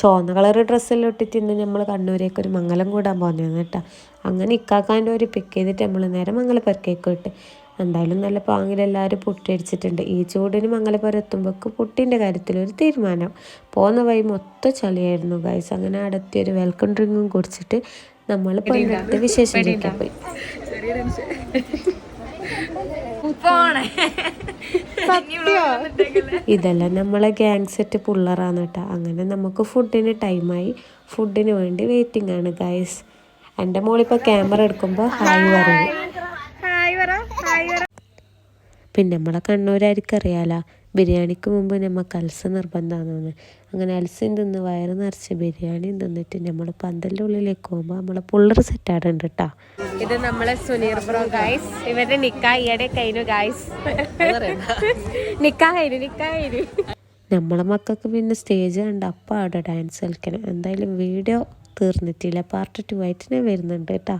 ചുവന്ന കളർ ഡ്രസ്സെല്ലാം ഇട്ടിട്ട് ഇന്ന് നമ്മൾ കണ്ണൂരേക്ക് ഒരു മംഗലം കൂടാൻ പോകുന്നതാണ് കേട്ടോ. അങ്ങനെ ഇക്കാക്കാന്റെ ഒരു പിക്ക് ചെയ്തിട്ട് നമ്മൾ നേരെ മംഗലപ്പുരക്കേക്ക് വിട്ട് എന്തായാലും നല്ല പാങ്ങിലെല്ലാവരും പൊട്ടിയടിച്ചിട്ടുണ്ട്. ഈ ചൂടിന് മംഗലപുരം എത്തുമ്പോൾക്ക് പുട്ടിന്റെ കാര്യത്തിൽ ഒരു തീരുമാനം. പോകുന്ന വഴി മൊത്തം ചളിയായിരുന്നു ഗൈസ് അങ്ങനെ അടുത്ത ഒരു വെൽക്കം ഡ്രിങ്കും കുടിച്ചിട്ട് നമ്മൾ പോയി. വിശേഷം ചോദിക്കാൻ ഇതെല്ലാം നമ്മളെ ഗ്യാങ് സെറ്റ് പുള്ളറാണ് കേട്ടോ അങ്ങനെ നമുക്ക് ഫുഡിന് ടൈമായി ഫുഡിന് വേണ്ടി വെയിറ്റിംഗ് ആണ് ഗൈസ് എന്റെ മോളിപ്പോൾ ക്യാമറ എടുക്കുമ്പോൾ ഹായ് പറയും. പിന്നെ നമ്മളെ കണ്ണൂരായിരിക്കും അറിയാലോ. ബിരിയാണിക്ക് മുമ്പ് നമുക്ക് അൽസ നിർബന്ധമാണ് അങ്ങനെ അൽസയും തിന്ന് വയറ് നിറച്ച് ബിരിയാണിയും തിന്നിട്ട് നമ്മൾ പന്തലിന്റെ ഉള്ളിലേക്ക് പോകുമ്പോൾ നമ്മളെ പുള്ളർ സെറ്റാടുണ്ട് കേട്ടോ ഇത് നമ്മളെ സുനീർ ബ്രോ ഗായ്സ് ഇവരുടെ നിക്കായിയുടെ ഈയിടെ കഴിഞ്ഞു നിക്കായിരു കഴിഞ്ഞു നിക്കാ കഴിഞ്ഞു. നമ്മളെ മക്കൾക്ക് പിന്നെ സ്റ്റേജ് കണ്ട് അപ്പം അവിടെ ഡാൻസ് കളിക്കണം. എന്തായാലും വീഡിയോ തീർന്നിട്ടില്ല. പാർട്ട് ടു ആയിട്ട് ഞാൻ വരുന്നുണ്ട് കേട്ടോ